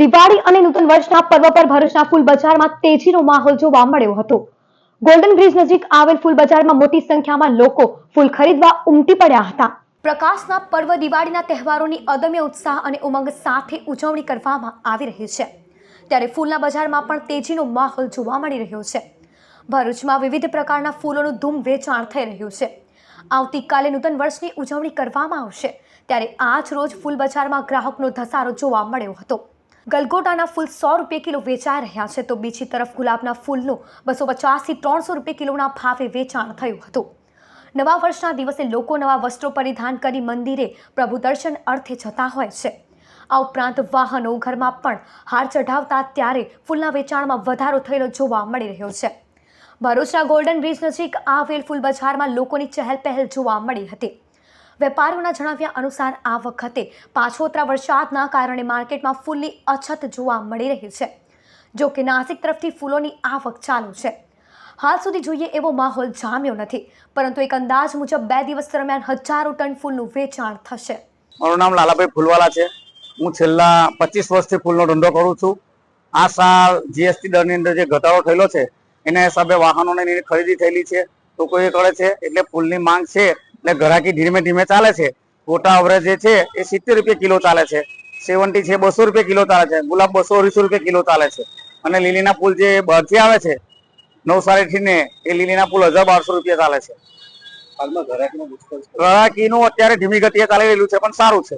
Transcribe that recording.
દિવાળી અને નૂતન વર્ષના પર્વ પર ભરૂચના ફૂલ બજારમાં તેજીનો માહોલ જોવા મળ્યો હતો. ગોલ્ડન બ્રિજ નજીક આવેલ ફૂલ બજારમાં મોટી સંખ્યામાં લોકો ફૂલ ખરીદવા ઉમટી પડ્યા હતા. પ્રકાશના પર્વ દિવાળીના તહેવારોની અદમ્ય ઉત્સાહ અને ઉમંગ સાથે ઉજવણી કરવામાં આવી રહી છે. ત્યારે ફૂલના બજારમાં પણ તેજીનો માહોલ જોવા મળી રહ્યો છે. ભરૂચમાં વિવિધ પ્રકારના ફૂલોનું ધૂમ વેચાણ થઈ રહ્યું છે. આવતીકાલે નૂતન વર્ષની ઉજવણી કરવામાં આવશે. ત્યારે આજ રોજ ફૂલ બજારમાં ગ્રાહકનો ધસારો જોવા મળ્યો હતો. ગલગોટાના ફૂલ સો રૂપિયા કિલો વેચાઈ રહ્યા છે, તો બીજી તરફ ગુલાબના ફૂલનું બસો પચાસથી ત્રણસો રૂપિયા કિલોના ભાવે વેચાણ થયું હતું. નવા વર્ષના દિવસે લોકો નવા વસ્ત્રો પરિધાન કરી મંદિરે પ્રભુ દર્શન અર્થે જતા હોય છે. આ ઉપરાંત વાહનો ઘરમાં પણ હાર ચઢાવતા ત્યારે ફૂલના વેચાણમાં વધારો થયેલો જોવા મળી રહ્યો છે. ભરૂચના ગોલ્ડન બ્રિજ નજીક આવેલ ફૂલ બજારમાં લોકોની ચહેલ પહેલ જોવા મળી હતી. વેપારીઓના જણાવ્યા અનુસાર આ વખતે પાછોતરા વરસાદના કારણે માર્કેટમાં ફૂલની અછત જોવા મળી રહી છે. જો કે નાસિક તરફથી ફૂલોની આવક ચાલુ છે. હાલ સુધી જોઈએ એવો માહોલ જામ્યો નથી, પરંતુ એક અંદાજ મુજબ બે દિવસ દરમિયાન હજારો ટન ફૂલનું વેચાણ થશે. મારું નામ લાલાભાઈ ફૂલવાલા છે. હું છેલ્લા પચીસ વર્ષથી ફૂલનો ધંધો કરું છું. આ સાલ જીએસટી દરની અંદર જે ઘટાડો થયેલો છે, એના હિસાબે વાહનોની ખરીદી થયેલી છે. લોકો એ કરે છે, એટલે ફૂલની માંગ છે. એટલે ઘરાકી ધીમે ધીમે ચાલે છે. ગોટા અવરેજ જે છે એ સિત્તેર રૂપિયા કિલો ચાલે છે. સેવન્ટી છે બસો રૂપિયા કિલો ચાલે છે. ગુલાબ બસો અઢીસો રૂપિયા કિલો ચાલે છે. અને લીલીના ફૂલ જે બહારથી આવે છે નવસારીથી ને એ લીલીના ફૂલ હજાર બારસો રૂપિયા ચાલે છે. ઘરાકીનું અત્યારે ધીમી ગતિએ ચાલી રહેલું છે પણ સારું છે.